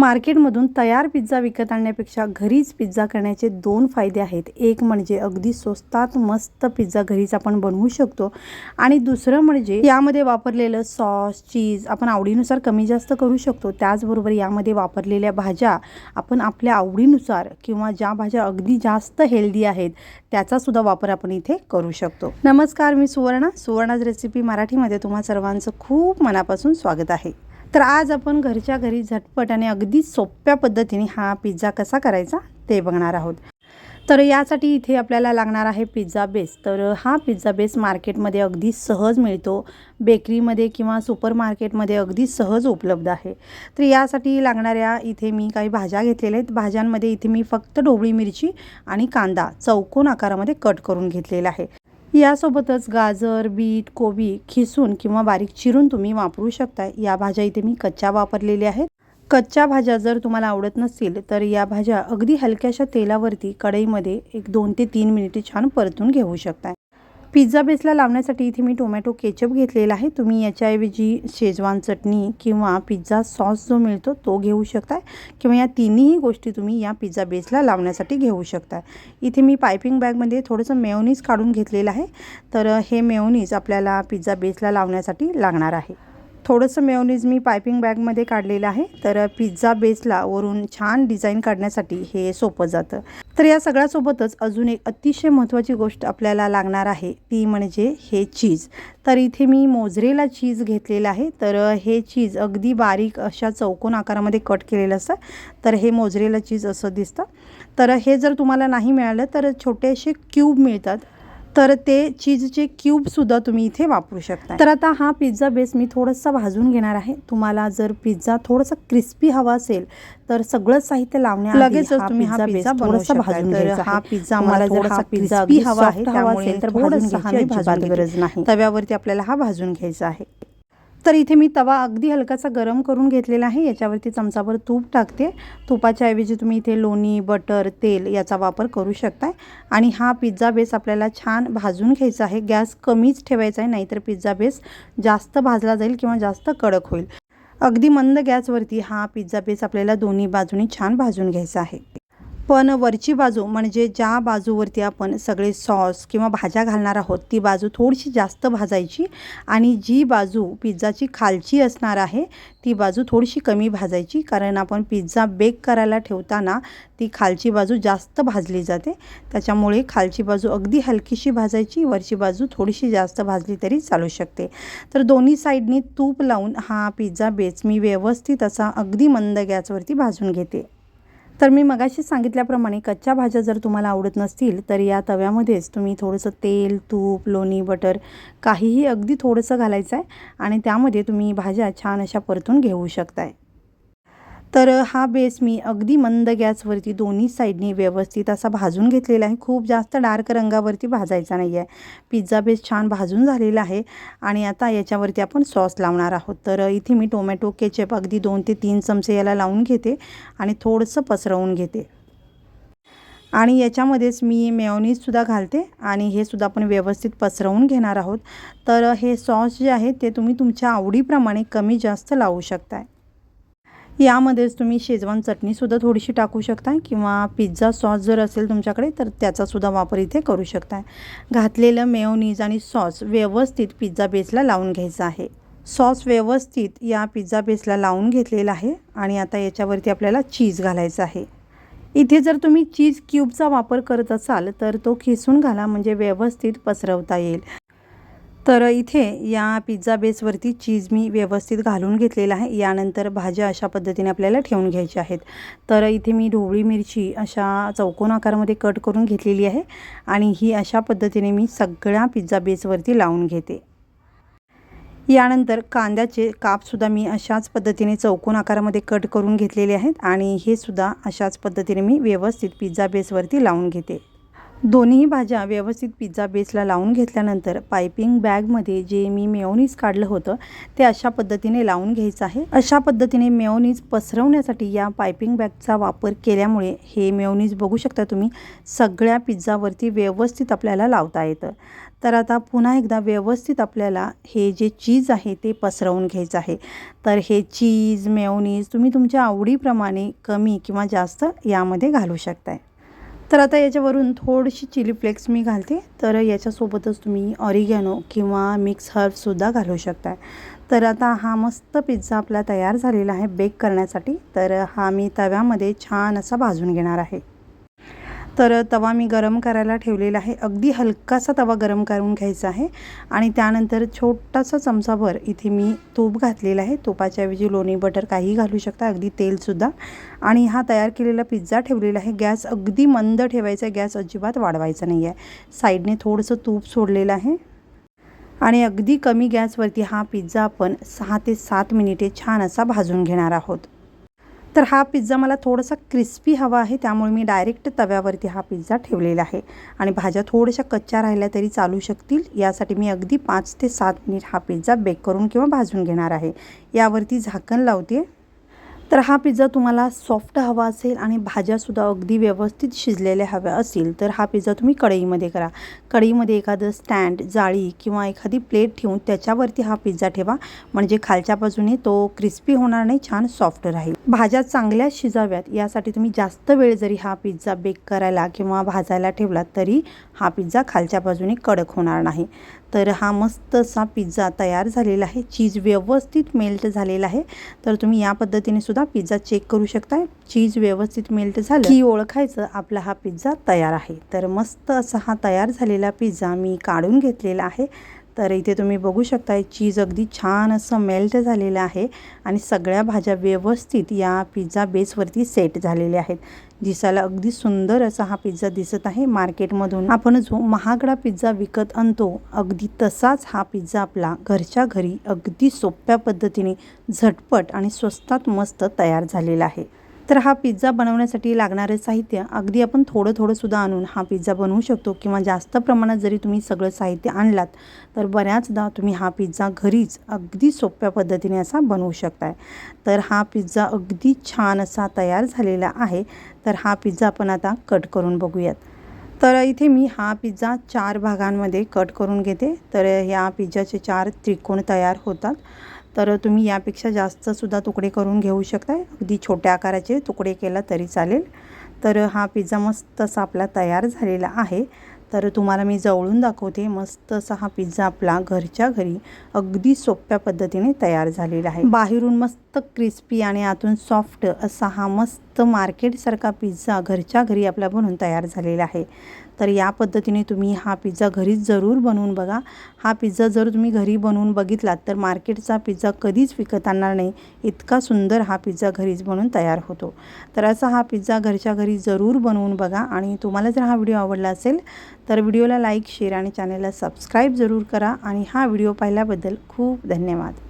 मार्केटमधून तयार पिझ्झा विकत आणण्यापेक्षा घरीच पिझ्झा करण्याचे दोन फायदे आहेत. एक म्हणजे अगदी स्वस्तात मस्त पिझ्झा घरीच आपण बनवू शकतो आणि दुसरं म्हणजे यामध्ये वापरलेलं सॉस चीज आपण आवडीनुसार कमी जास्त करू शकतो. त्याचबरोबर यामध्ये वापरलेल्या भाज्या आपण आपल्या आवडीनुसार किंवा ज्या भाज्या अगदी जास्त हेल्दी आहेत त्याचासुद्धा वापर आपण इथे करू शकतो. नमस्कार मी सुवर्णा. सुवर्णाज रेसिपी मराठीमध्ये तुम्हा सर्वांचं खूप मनापासून स्वागत आहे. तर आज आपण घरच्या घरी झटपट आणि अगदी सोप्या पद्धतीने हा पिझ्झा कसा करायचा ते बघणार आहोत. तर यासाठी इथे आपल्याला लागणार आहे पिझ्झा बेस. तर हा पिझ्झा बेस मार्केटमध्ये अगदी सहज मिळतो. बेकरीमध्ये किंवा सुपर मार्केटमध्ये अगदी सहज उपलब्ध आहे. तर यासाठी लागणाऱ्या इथे मी काही भाज्या घेतलेल्या आहेत. भाज्यांमध्ये इथे मी फक्त ढोबळी मिरची आणि कांदा चौकोन आकारामध्ये कट करून घेतलेला आहे. यासोबतच गाजर बीट कोबी खिसून किंवा बारीक चिरून तुम्ही वापरू शकता. या भाज्या इथे मी कच्च्या वापरलेल्या आहेत. कच्च्या भाज्या जर तुम्हाला आवडत नसतील तर या भाज्या अगदी हलक्याशा तेलावरती कढईमध्ये एक दोन ते तीन मिनिटे छान परतून घेऊ शकता. पिझ्झा बेसला लावण्यासाठी इथे मी टोमॅटो केचप घेतलेला आहे. तुम्ही याच्याऐवजी शेजवान चटणी किंवा पिझ्झा सॉस जो मिळतो तो घेऊ शकताय किंवा या तिन्ही गोष्टी तुम्ही या पिझ्झा बेसला लावण्यासाठी घेऊ शकताय. इथे मी पायपिंग बॅगमध्ये थोडंसं मेयोनीज काढून घेतलेलं आहे. तर हे मेयोनीज आपल्याला पिझ्झा बेसला लावण्यासाठी लागणार आहे. थोडंसं मेयोनीज मी पायपिंग बॅगमध्ये काढलेलं आहे तर पिझ्झा बेसला वरून छान डिझाईन काढण्यासाठी हे सोपं जातं. तर या सगळ्यासोबतच अजून एक अतिशय महत्त्वाची गोष्ट आपल्याला लागणार आहे ती म्हणजे हे चीज. तर इथे मी मोजरेला चीज घेतलेलं आहे तर हे चीज अगदी बारीक अशा चौकोन आकारामध्ये कट केलेलं असतं तर हे मोजरेला चीज असं दिसतं. तर हे जर तुम्हाला नाही मिळालं तर छोटेसे क्यूब मिळतात. तर ते चीजचे क्यूबसुद्धा तुम्ही इथे वापरू शकता तर आता हा पिझ्झा बेस मी थोडंसं भाजून घेणार आहे तुम्हाला जर पिझ्झा थोडंसं क्रिस्पी हवा असेल तर सगळं साहित्य लावण्या लगेचच तुम्ही हा पिझ्झा थोडासा भाजून घ्यायचा हा. पिझ्झा हा हा पिझ्झा हवा आहे, हवा त्यामुळे असेल तर थोडंसं भाजून गरज. नाही तव्यावरती आपल्याला हा भाजून घ्यायचा आहे तर इथे मी तवा अगदी हलकासा गरम करून घेतलेला आहे. याच्यावरती चमचाभर तूप टाकते. तुपाच्या ऐवजी तुम्ही इथे लोणी बटर तेल याचा वापर करू शकताय. आणि हा पिझ्झा बेस आपल्याला छान भाजून घ्यायचा आहे. गॅस कमीच ठेवायचा आहे नाहीतर पिझ्झा बेस जास्त भाजला जाईल किंवा जास्त कडक होईल. अगदी मंद गॅसवरती हा पिझ्झा बेस आपल्याला दोन्ही बाजूनी छान भाजून घ्यायचा आहे. पण वरची बाजू म्हणजे ज्या बाजूवरती आपण सगळे सॉस किंवा भाज्या घालणार आहोत ती बाजू थोडीशी जास्त भाजायची आणि जी बाजू पिझ्झाची खालची असणार आहे ती बाजू थोडीशी कमी भाजायची. कारण आपण पिझ्झा बेक करायला ठेवताना ती खालची बाजू जास्त भाजली जाते. त्याच्यामुळे खालची बाजू अगदी हलकीशी भाजायची वरची बाजू थोडीशी जास्त भाजली तरी चालू शकते. तर दोन्ही साईडनी तूप लावून हा पिझ्झा बेस मी व्यवस्थित असा अगदी मंद गॅसवरती भाजून घेते. तर मी मगाशी सांगितल्याप्रमाणे कच्च्या भाज्या जर तुम्हाला आवडत नसतील तर या तव्यामध्येच तुम्ही थोडंसं तेल तूप लोणी बटर काहीही अगदी थोडंसं घालायचं आहे आणि त्यामध्ये तुम्ही भाज्या छान अशा परतून घेऊ शकताय. तर हा बेस मी अगदी मंद गॅसवरती दोन्ही साईडनी व्यवस्थित असा भाजून घेतलेला आहे. खूप जास्त डार्क रंगावरती भाजायचा नाही आहे. पिझ्झा बेस छान भाजून झालेला आहे आणि आता याच्यावरती आपण सॉस लावणार आहोत. तर इथे मी टोमॅटो केचप अगदी दोन ते तीन चमचे याला लावून घेते आणि थोडंसं पसरवून घेते. आणि याच्यामध्येच मी मेयोनीजसुद्धा घालते आणि हे सुद्धा आपण व्यवस्थित पसरवून घेणार आहोत. तर हे सॉस जे आहे ते तुम्ही तुमच्या आवडीप्रमाणे कमी जास्त लावू शकताय. यामध्येच तुम्ही शेजवान चटणीसुद्धा थोडीशी टाकू शकता किंवा पिझ्झा सॉस जर असेल तुमच्याकडे तर त्याचासुद्धा वापर इथे करू शकता घातलेलं मेयोनीज आणि सॉस व्यवस्थित पिझ्झा बेसला लावून घ्यायचा आहे. सॉस व्यवस्थित या पिझ्झा बेसला लावून घेतलेला आहे आणि आता याच्यावरती आपल्याला चीज घालायचं आहे. इथे जर तुम्ही चीज क्यूबचा वापर करत असाल तर तो खिसून घाला म्हणजे व्यवस्थित पसरवता येईल. तर इथे या पिझ्झा बेसवरती चीज मी व्यवस्थित घालून घेतलेला आहे. यानंतर भाज्या अशा पद्धतीने आपल्याला ठेवून घ्यायच्या आहेत. तर इथे मी ढोबळी मिरची अशा चौकोन आकारामध्ये कट करून घेतलेली आहे आणि ही अशा पद्धतीने मी सगळ्या पिझ्झा बेसवरती लावून घेते. यानंतर कांद्याचे कापसुद्धा मी अशाच पद्धतीने चौकोन आकारामध्ये कट करून घेतलेले आहेत आणि हे सुद्धा अशाच पद्धतीने मी व्यवस्थित पिझ्झा बेसवरती लावून घेते. दोन्ही भाज्या व्यवस्थित पिझ्झा बेसला लावून घेतल्यानंतर पायपिंग बॅगमध्ये जे मी मेयोनीज काढलं होतं ते अशा पद्धतीने लावून घ्यायचं आहे. अशा पद्धतीने मेयोनीज पसरवण्यासाठी या पायपिंग बॅगचा वापर केल्यामुळे हे मेयोनीज बघू शकता तुम्ही सगळ्या पिझ्झावरती व्यवस्थित आपल्याला लावता येतं. तर आता पुन्हा एकदा व्यवस्थित आपल्याला हे जे चीज आहे ते पसरवून घ्यायचं आहे. तर हे चीज मेयोनीज तुम्ही तुमच्या आवडीप्रमाणे कमी किंवा जास्त यामध्ये घालू शकताय. तर आता याच्यावरून थोडीशी चिली फ्लेक्स मी घालते. तर याच्यासोबतच तुम्ही ऑरिगॅनो किंवा मिक्स हर्बसुद्धा घालू शकताय. तर आता हा मस्त पिझ्झा आपला तयार झालेला आहे बेक करण्यासाठी. तर हा मी तव्यामध्ये छान असा भाजून घेणार आहे. तर तवा मी गरम करायला ठेवलेला आहे. अगदी हलकासा तवा गरम करून घ्यायचा आहे. आणि त्यानंतर छोटासा चमचाभर इथे मी तूप घातलेला आहे. तुपाच्याऐवजी लोणी बटर काही घालू शकता. अगदी तेलसुद्धा आणि हा तयार केलेला पिझ्झा ठेवलेला आहे. गॅस अगदी मंद ठेवायचा आहे. गॅस अजिबात वाढवायचा नाही आहे. साईडने थोडंसं तूप सोडलेलं आहे. आणि अगदी कमी गॅसवरती हा पिझ्झा आपण सहा ते सात मिनिटे छान असा भाजून घेणार आहोत. तर हा पिझ्झा मला थोडासा क्रिस्पी हवा आहे त्यामुळे मी डायरेक्ट तव्यावरती हा पिझ्झा ठेवलेला आहे. आणि भाज्या थोड्याशा कच्च्या राहिल्या तरी चालू शकतील. यासाठी मी अगदी पाच ते सात मिनिट हा पिझ्झा बेक करून किंवा भाजून घेणार आहे. यावरती झाकण लावते तर हा पिझ्झा तुम्हाला सॉफ्ट हवा असेल आणि भाज्यासुद्धा अगदी व्यवस्थित शिजलेल्या हव्या असतील तर हा पिझ्झा तुम्ही कढईमध्ये करा. कढईमध्ये एखादं स्टँड जाळी किंवा एखादी प्लेट ठेवून त्याच्यावरती हा पिझ्झा ठेवा. म्हणजे खालच्या बाजूने तो क्रिस्पी होणार नाही छान सॉफ्ट राहील. भाज्या चांगल्या शिजाव्यात यासाठी तुम्ही जास्त वेळ जरी हा पिझ्झा बेक करायला किंवा भाजायला ठेवला तरी हा पिझ्झा खालच्या बाजूने कडक होणार नाही. तर हा मस्त असा पिझ्झा तयार झालेला आहे. चीज व्यवस्थित मेल्ट झालेला आहे. तर तुम्ही या पद्धतीने सुद्धा पिझ्झा चेक करू शकता चीज व्यवस्थित मेल्ट झालं की ओळखायचं आपला हा पिझ्झा तयार आहे. तर मस्त असा हा तयार झालेला पिझ्झा मी काढून घेतलेला आहे. तर इथे तुम्ही बघू शकता चीज अगदी छान असं मेल्ट झालेलं आहे आणि सगळ्या भाज्या व्यवस्थित या पिझ्झा बेसवरती सेट झालेल्या आहेत. दिसायला अगदी सुंदर असा हा पिझ्झा दिसत आहे. मार्केटमधून आपण जो महागडा पिझ्झा विकत आणतो अगदी तसाच हा पिझ्झा आपला घरच्या घरी अगदी सोप्या पद्धतीने झटपट आणि स्वस्तात मस्त तयार झालेला आहे. तर हा पिझ्झा बनवण्यासाठी लागणारे साहित्य अगदी आपण थोडं थोडंसुद्धा आणून हा पिझ्झा बनवू शकतो किंवा जास्त प्रमाणात जरी तुम्ही सगळं साहित्य आणलात तर बऱ्याचदा तुम्ही हा पिझ्झा घरीच अगदी सोप्या पद्धतीने असा बनवू शकताय. तर हा पिझ्झा अगदी छान असा तयार झालेला आहे. तर हा पिझ्झा आपण आता कट करून बघूयात. तर इथे मी हा पिझ्झा चार भागांमध्ये कट करून घेते. तर ह्या पिझ्झाचे चार त्रिकोण तयार होतात. तर तुम्ही यापेक्षा जास्तसुद्धा तुकडे करून घेऊ शकता. अगदी छोट्या आकाराचे तुकडे केला तरी चालेल. तर हा पिझ्झा मस्त असा आपला तयार झालेला आहे. तर तुम्हाला मी जवळून दाखवते. मस्त असा हा पिझ्झा आपला घरच्या घरी अगदी सोप्या पद्धतीने तयार झालेला आहे. बाहेरून मस्त मस्त क्रिस्पी आणि आतून सॉफ्ट असा हा मस्त मार्केटसारखा पिझ्झा घरच्या घरी आपला बनवून तयार झालेला आहे. तर या पद्धतीने तुम्ही हा पिझ्झा घरीच जरूर बनवून बघा. हा पिझ्झा जर तुम्ही घरी बनवून बघितलात तर मार्केटचा पिझ्झा कधीच विकत आणणार नाही. इतका सुंदर हा पिझ्झा घरीच बनवून तयार होतो. तर असा हा पिझ्झा घरच्या घरी जरूर बनवून बघा. आणि तुम्हाला जर हा व्हिडिओ आवडला असेल तर व्हिडिओला लाईक शेअर आणि चॅनलला सबस्क्राईब जरूर करा. आणि हा व्हिडिओ पाहिल्याबद्दल खूप धन्यवाद.